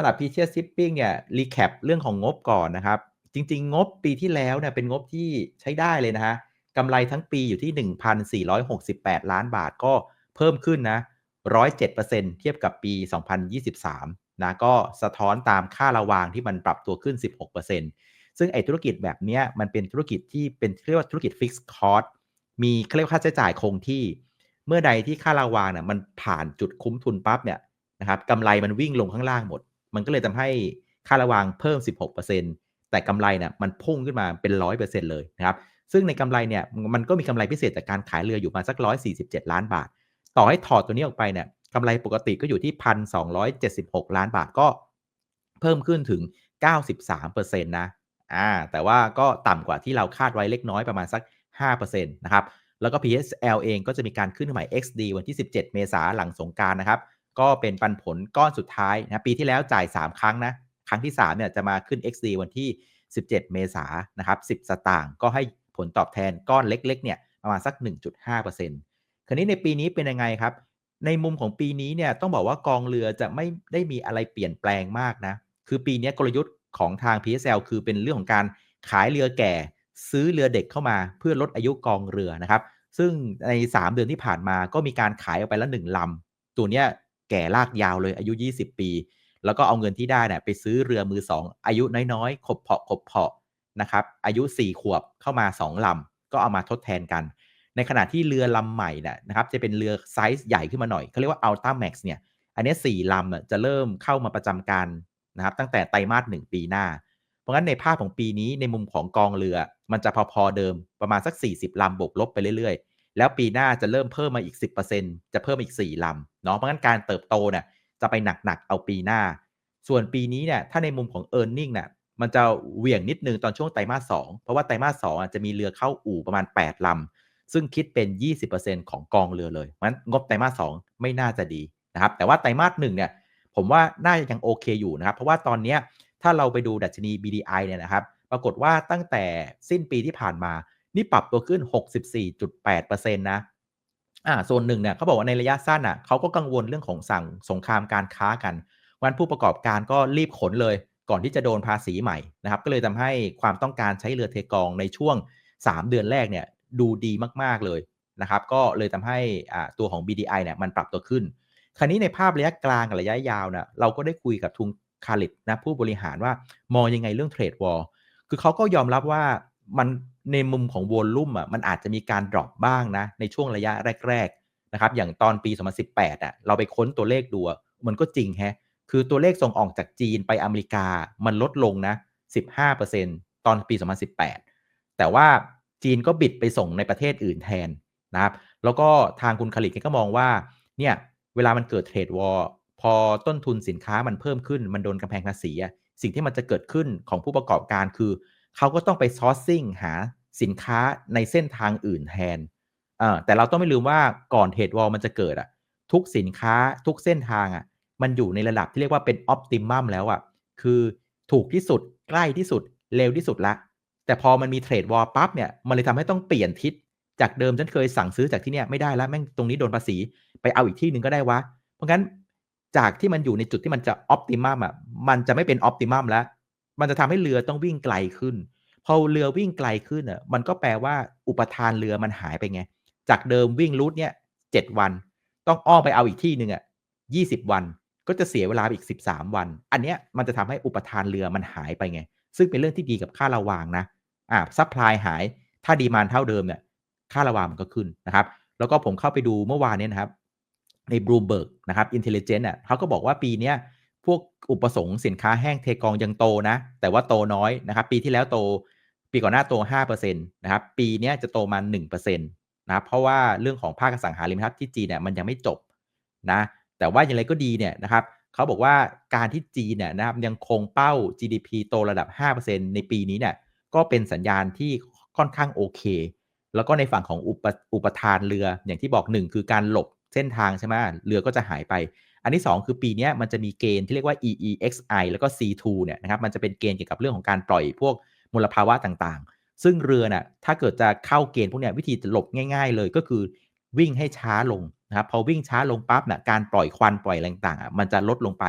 สำหรับ Peaches Shipping เนี่ยรีแคปเรื่องของงบก่อนนะครับ จริง ๆ งบปีที่แล้วเนี่ยเป็นงบที่ใช้ได้เลยนะฮะกำไรทั้งปีอยู่ที่ 1,468 ล้านบาทก็เพิ่มขึ้นนะ 107%เทียบกับปี 2023 นะก็สะท้อนตามค่าระวางที่มันปรับตัวขึ้น 16%ซึ่งไอ้ธุรกิจแบบนี้มันเป็นธุรกิจที่เป็นเรียกว่าธุรกิจฟิกซ์คอร์สมีเขาเรียกค่าใช้จ่ายคงที่ เมื่อใดที่ค่าระวางเนี่ยมันผ่านจุดคุ้มทุนปั๊บเนี่ยนะครับกำไรมันวิ่งลงข้างล่างหมด มันก็เลยทำให้ค่าระวางเพิ่ม 16%แต่กำไรเนี่ยมันพุ่งขึ้นมาเป็น 100%เลยนะครับซึ่งในกำไรเนี่ยมันก็มีกำไรพิเศษจากการขายเรืออยู่มาสัก 147 ล้านบาท ต่อให้ถอดตัวนี้ออกไปเนี่ยกำไรปกติก็อยู่ที่ 1,276 ล้านบาทก็เพิ่มขึ้นถึง 93%นะอ่าแต่ว่าก็ต่ำกว่าที่เราคาดไว้เล็กน้อยประมาณสัก 5%นะครับแล้วก็ PSL เองก็จะมีการขึ้นใหม่ XD วันที่ 17 เมษาหลังสงการนะครับ ก็เป็นปันผลก้อนสุดท้ายนะปีที่แล้วจ่าย 3 ครั้งนะครั้งที่3เนี่ยจะมาขึ้น XD วันที่ 17 เมษานะครับ10 สตางค์ก็ให้ผลตอบแทนก้อนเล็กๆเนี่ยประมาณสัก 1.5%คราวนี้ในปีนี้เป็นยังไงครับ ในมุมของปีนี้เนี่ยต้องบอกว่ากองเรือจะไม่ได้มีอะไรเปลี่ยนแปลงมากนะคือปีนี้กลยุทธ์ของทาง PSL คือเป็นเรื่องของการขายเรือแก่ ซื้อเรือเด็กเข้ามาเพื่อลดอายุกองเรือนะครับ ซึ่งใน 3 เดือนที่ผ่านมาก็มีการขายออกไปแล้ว1ลำตัวเนี้ย แก่ลากยาวเลยอายุ 20 ปี แล้วก็เอาเงินที่ได้เนี่ยไปซื้อเรือมือ2องอายุน้อยๆ ขบเพาะขบเพาะนะครับอายุ 4 ขวบเข้ามา 2 ลำ ก็เอามาทดแทนกัน ในขณะที่เรือลำใหม่เนี่ยนะครับจะเป็นเรือไซส์ใหญ่ขึ้นมาหน่อยเขาเรียกว่า Ultra Max เนี่ยอันนี้4ลำจะเริ่มเข้ามาประจำการนะครับตั้งแต่ไตรมาส1ปีหน้า เพราะงั้นในภาพของปีนี้ในมุมของกองเรือ มันจะพอๆเดิมประมาณสัก 40ลำบวกลบไปเรื่อยๆ แล้วปีหน้าจะเริ่มเพิ่มมาอีก 10%จะเพิ่มอีก 4ลำเนาะเพราะงั้นการเติบโตเนี่ยจะไปหนักๆเอาปีหน้า ส่วนปีนี้เนี่ยถ้าในมุมของ e a r n i n g เนี่ยมันจะเหวี่ยงนิดนึงตอนช่วงไตรมาส2เพราะว่าไตรมาส2จะมีเรือเข้าอู่ประมาณ 8ลำซึ่งคิดเป็น 20%ของกองเรือเลยเพราะฉะนั้นงบไตรมาส2ไม่น่าจะดีนะครับแต่ว่าไตรมาส1เนี่ยผมว่าน่าจะยังโอเคอยู่นะครับ เพราะว่าตอนนี้ถ้าเราไปดูดัชนี BDI เนี่ยนะครับ ปรากฏว่าตั้งแต่สิ้นปีที่ผ่านมา นี่ปรับตัวขึ้น 64.8%นะอ่าโซนหนึ่งเนี่ยเขาบอกว่าในระยะสั้นอะเขาก็กังวลเรื่องของสั่งสงครามการค้ากันวันผู้ประกอบการก็รีบขนเลย ก่อนที่จะโดนภาษีใหม่นะครับ ก็เลยทำให้ความต้องการใช้เรือเทกองในช่วง 3 เดือนแรกเนี่ยดูดีมากๆเลยนะครับ ก็เลยทำให้อ่าตัวของ BDI เนี่ยมันปรับตัวขึ้น คราวนี้ในภาพระยะกลางกับระยะยาวนะเราก็ได้คุยกับทุงคาริตนะผู้บริหารว่ามองยังไงเรื่องเทรดวอลคือเขาก็ยอมรับว่ามัน ในมุมของวอลลุ่มอะมันอาจจะมีการดรอปบ้างนะ ในช่วงระยะแรกๆนะครับอย่างตอนปี 2018อะเราไปค้นตัวเลขดูมันก็จริงแฮะคือตัวเลขส่งออกจากจีนไปอเมริกามันลดลงนะ 15%ตอนปี 2018 แต่ว่าจีนก็บิดไปส่งในประเทศอื่นแทนนะครับ แล้วก็ทางคุณคาริตก็มองว่า เนี่ย เวลามันเกิดเทรดวอลพอต้นทุนสินค้ามันเพิ่มขึ้น มันโดนกำแพงภาษี สิ่งที่มันจะเกิดขึ้นของผู้ประกอบการคือ เขาก็ต้องไปซอร์ซิ่งหา สินค้าในเส้นทางอื่นแทนแต่เราต้องไม่ลืมว่าก่อนเทรดวอลมันจะเกิดอะทุกสินค้าทุกเส้นทางอะมันอยู่ในระดับที่เรียกว่าเป็นออปติมัมแล้วอะคือถูกที่สุดใกล้ที่สุดเร็วที่สุดละ แต่พอมันมีเทรดวอลปั๊บเนี่ยมันเลยทำให้ต้องเปลี่ยนทิศจากเดิมฉันเคยสั่งซื้อจากที่เนี่ยไม่ได้แล้วแม่งตรงนี้โดนภาษีไปเอาอีกที่หนึ่งก็ได้วะ เพราะงั้นจากที่มันอยู่ในจุดที่มันจะออปติมัมอะมันจะไม่เป็นออปติมัมแล้ว มันจะทำให้เรือต้องวิ่งไกลขึ้น พอเรือวิ่งไกลขึ้นอะมันก็แปลว่าอุปทานเรือมันหายไปไง จากเดิมวิ่งรูทเนี่ยเจ็ดวัน ต้องอ้อมไปเอาอีกที่หนึ่งอะยี่สิบวันก็จะเสียเวลาอีกสิบสามวัน อันเนี้ยมันจะทำให้อุปทานเรือมันหายไปไง ซึ่งเป็นเรื่องที่ดีกับค่าระวางนะ อ่าซัพพลายหาย ถ้าดีมานเท่าเดิมเนี่ยค่าระวางมันก็ขึ้นนะครับ แล้วก็ผมเข้าไปดูเมื่อวานนี้นะครับ ใน Bloomberg นะครับ Intelligence อะเขาก็บอกว่าปีเนี้ยพวกอุปสงค์สินค้าแห้งเทกองยังโตนะ แต่ว่าโตน้อยนะครับ ปีที่แล้วโต ปีก่อนหน้าโต 5%นะครับ ปีนี้จะโตมา1%นะครับ เพราะว่าเรื่องของภาคสังหาริมทรัพย์ที่จีนเนี่ยมันยังไม่จบนะ แต่ว่าอย่างไรก็ดีเนี่ยนะครับเขาบอกว่าการที่จีนเนี่ยนะครับยังคงเป้า GDP โตระดับ 5%ในปีนี้เนี่ยก็เป็นสัญญาณที่ค่อนข้างโอเค แล้วก็ในฝั่งของอุปอุปทานเรืออย่างที่บอกหนึ่งคือการหลบเส้นทางใช่ไหมเรือก็จะหายไป อันที่ 2 คือปีนี้มันจะมีเกณฑ์ที่เรียกว่า EEXI แล้วก็ C2 เนี่ยนะครับมันจะเป็นเกณฑ์เกี่ยวกับเรื่องของการปล่อยพวก มลภาวะต่างๆ ซึ่งเรือน่ะถ้าเกิดจะเข้าเกณฑ์พวกนี้วิธีจะหลบง่าย ๆ เลยก็คือวิ่งให้ช้าลงนะครับพอวิ่งช้าลงปั๊บน่ะการปล่อยควันปล่อยอะไรต่างๆมันจะลดลงไป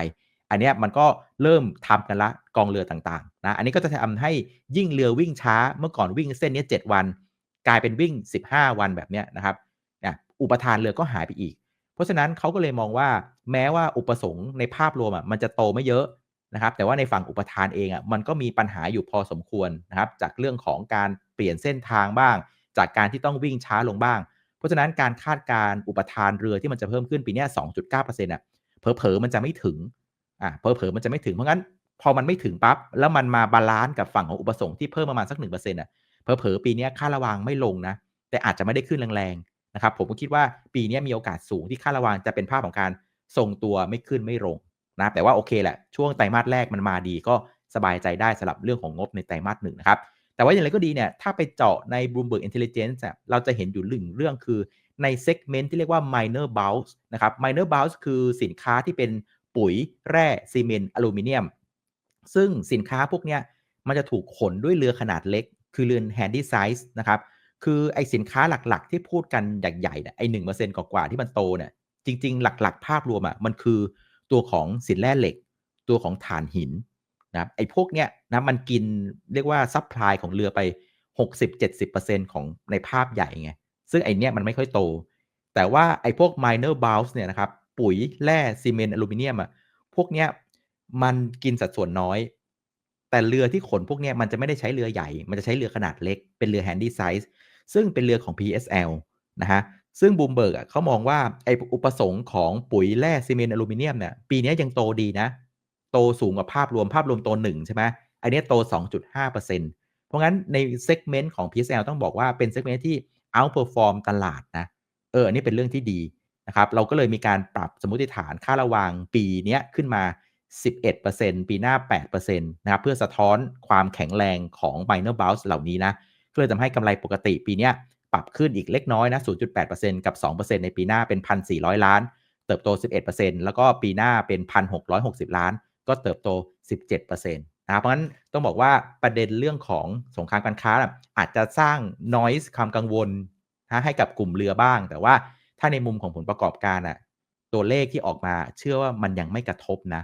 อันนี้มันก็เริ่มทำกันละกองเรือต่างๆนะอันนี้ก็จะทำให้ยิ่งเรือวิ่งช้าเมื่อก่อนวิ่งเส้นนี้ 7 วัน กลายเป็นวิ่ง 15 วันแบบนี้นะครับนะอุปทานเรือก็หายไปอีก เพราะฉะนั้นเขาก็เลยมองว่าแม้ว่าอุปสงค์ในภาพรวมอะมันจะโตไม่เยอะ นะครับแต่ว่าในฝั่งอุปทานเองอะมันก็มีปัญหาอยู่พอสมควรนะครับจากเรื่องของการเปลี่ยนเส้นทางบ้าง จากการที่ต้องวิ่งช้าลงบ้าง เพราะฉะนั้นการคาดการอุปทานเรือที่มันจะเพิ่มขึ้นปีนี้2.9%อะเผลอๆมันจะไม่ถึงอ่าเผลอๆมันจะไม่ถึงเพราะงั้นพอมันไม่ถึงปั๊บแล้วมันมาบาลานซ์กับฝั่งของอุปสงค์ที่เพิ่มประมาณสัก1%อะเผลอๆปีนี้ค่าระวางไม่ลงนะแต่อาจจะไม่ได้ขึ้นแรงๆนะครับผมก็คิดว่าปีนี้มีโอกาสสูงที่ค่าระวางจะเป็นภาพของการทรงตัวไม่ขึ้นไม่ลง นะแต่ว่าโอเคแหละช่วงไตรมาสแรกมันมาดีก็สบายใจได้สำหรับเรื่องของงบในไตรมาสหนึ่งนะครับแต่ว่าอย่างไรก็ดีเนี่ยถ้าไปเจาะใน Bloomberg Intelligence เราจะเห็นอยู่หนึ่งเรื่องคือใน segment ที่เรียกว่า minor bulks นะครับ minor bulks คือสินค้าที่เป็นปุ๋ยแร่ซีเมนต์อลูมิเนียม ซึ่งสินค้าพวกเนี้ยมันจะถูกขนด้วยเรือขนาดเล็ก คือเรือ handy size นะครับคือไอสินค้าหลักๆ ที่พูดกันใหญ่ๆเนี่ยไอหนึ่งเปอร์เซ็นต์กว่าๆที่มันโตเนี่ยจริง ๆ หลักๆ ภาพรวมอะ่ะมันคือ ตัวของสินแร่เหล็ก ตัวของถ่านหินนะครับไอพวกเนี้ยนะมันกินเรียกว่าซัพพลายของเรือไป 60-70%ของในภาพใหญ่ไงซึ่งไอเนี้ยมันไม่ค่อยโต แต่ว่าไอพวก minor bulks เนี่ยนะครับปุ๋ยแร่ซีเมนต์อลูมิเนียมอะพวกเนี้ยมันกินสัดส่วนน้อย แต่เรือที่ขนพวกเนี้ยมันจะไม่ได้ใช้เรือใหญ่ มันจะใช้เรือขนาดเล็ก เป็นเรือ handy size ซึ่งเป็นเรือของ PSL นะฮะ ซึ่งบูมเบิร์กอะเขามองว่าไออุปสงค์ของปุ๋ยแร่ซีเมนต์อลูมิเนียมเนี่ยปีนี้ยังโตดีนะ โตสูงกว่าภาพรวมภาพรวมโตหนึ่งใช่ไหมอันนี้โต 2.5%เพราะงั้นในเซกเมนต์ของ PSL ต้องบอกว่าเป็นเซกเมนต์ที่ outperform ตลาดนะ เอออันนี้เป็นเรื่องที่ดีนะครับ เราก็เลยมีการปรับสมมติฐานค่าระวางปีนี้ขึ้นมา 11%ปีหน้า 8%นะครับเพื่อสะท้อนความแข็งแรงของ minor bounce เหล่านี้นะก็เลยทำให้กำไรปกติปีนี้ ปรับขึ้นอีกเล็กน้อยนะ 0.8%กับ 2%ในปีหน้าเป็น 1,400 ล้าน เติบโต 11%แล้วก็ปีหน้าเป็น 1,660 ล้าน ก็เติบโต 17%นะเพราะฉะนั้นต้องบอกว่าประเด็นเรื่องของสงครามการค้าอาจจะสร้าง noise ความกังวลนะให้กับกลุ่มเรือบ้าง แต่ว่าถ้าในมุมของผลประกอบการอะตัวเลขที่ออกมาเชื่อว่ามันยังไม่กระทบนะ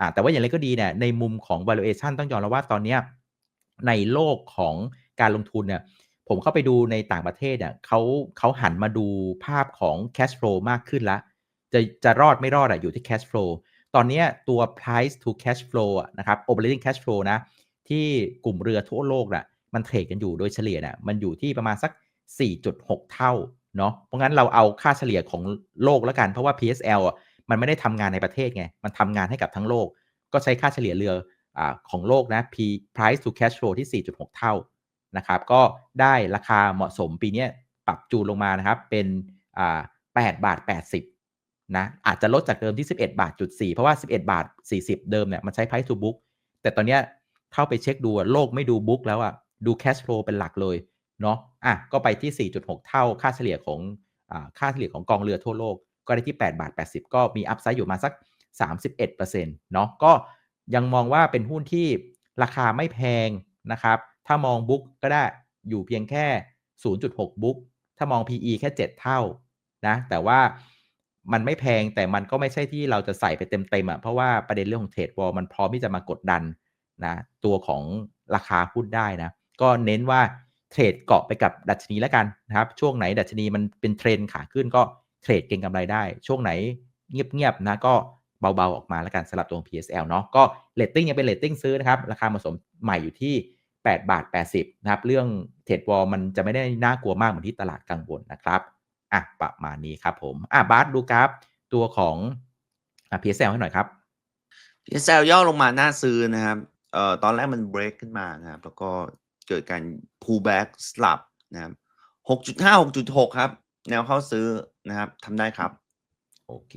อ่าแต่ว่าอย่างไรก็ดีเนี่ยในมุมของ valuation ต้องยอมรับว่าตอนนี้ในโลกของการลงทุนเนี่ย ผมเข้าไปดูในต่างประเทศเนี่ยเขาเขาหันมาดูภาพของ cash flow มากขึ้นละ จะจะรอดไม่รอดอะอยู่ที่ cash flow ตอนนี้ตัว price to cash flow อะนะครับ operating cash flow นะ ที่กลุ่มเรือทั่วโลกน่ะมันเทรดกันอยู่โดยเฉลี่ยน่ะมันอยู่ที่ประมาณสัก 4.6 เท่าเนาะเพราะงั้นเราเอาค่าเฉลี่ยของโลกแล้วกัน เพราะว่า PSL อะมันไม่ได้ทำงานในประเทศไง มันทำงานให้กับทั้งโลก ก็ใช้ค่าเฉลี่ยเรืออ่าของโลกนะ P price to cash flow ที่ 4.6 เท่า นะครับก็ได้ราคาเหมาะสมปีนี้ปรับจูนลงมานะครับเป็นอ่า8บาท80นะอาจจะลดจากเดิมที่ 11บาทจุด4เพราะว่า 11 บาท 40 เดิมเนี่ยมันใช้ price to book แต่ตอนเนี้ยเข้าไปเช็คดูโลกไม่ดูบุ๊กแล้วอะดู cash flow เป็นหลักเลยเนาะอะก็ไปที่ 4.6 เท่าค่าเฉลี่ยของอ่าค่าเฉลี่ยของกองเรือทั่วโลกก็ได้ที่8บาท80 ก็มีอัพไซด์อยู่มาสัก 31%เนาะก็ยังมองว่าเป็นหุ้นที่ราคาไม่แพงนะครับ ถ้ามองบุ๊กก็ได้อยู่เพียงแค่ 0.6 บุ๊กถ้ามอง PE แค่ 7 เท่านะแต่ว่ามันไม่แพงแต่มันก็ไม่ใช่ที่เราจะใส่ไปเต็มๆอะเพราะว่าประเด็นเรื่องของเทรดวอลมันพร้อมที่จะมากดดันนะตัวของราคาหุ้นได้นะ ก็เน้นว่าเทรดเกาะไปกับดัชนีแล้วกันนะครับ ช่วงไหนดัชนีมันเป็นเทรนขาขึ้นก็เทรดเก็งกำไรได้ ช่วงไหนเงียบๆนะก็เบาๆออกมาแล้วกันสำหรับตัว PSL เนาะก็เลตติ้งยังเป็นเลตติ้งซื้อนะครับ ราคาเหมาะสมใหม่อยู่ที่ 8 บาท 80นะครับเรื่องเทรดวอลมันจะไม่ได้น่ากลัวมากเหมือนที่ตลาดกังวลนะครับอะประมาณนี้ครับผมอะบาสดูกราฟตัวของอะ PSL ให้หน่อยครับ PSL ย่อลงมาน่าซื้อนะครับเอ่อตอนแรกมัน break ขึ้นมานะครับ แล้วก็เกิดการ pullback สลับนะครับ6.5 6.6 ครับ แนวเข้าซื้อนะครับทำได้ครับ โอเค